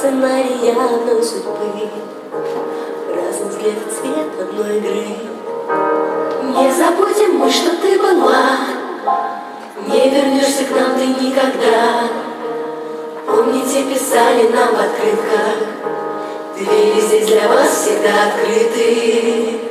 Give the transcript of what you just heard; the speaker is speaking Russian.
сценарий одной судьбы Разный взгляд и цвет одной игры. Не забудем мы, что ты была. Не вернешься к нам ты никогда. Помните, писали нам в открытках. Двери здесь для вас всегда открыты.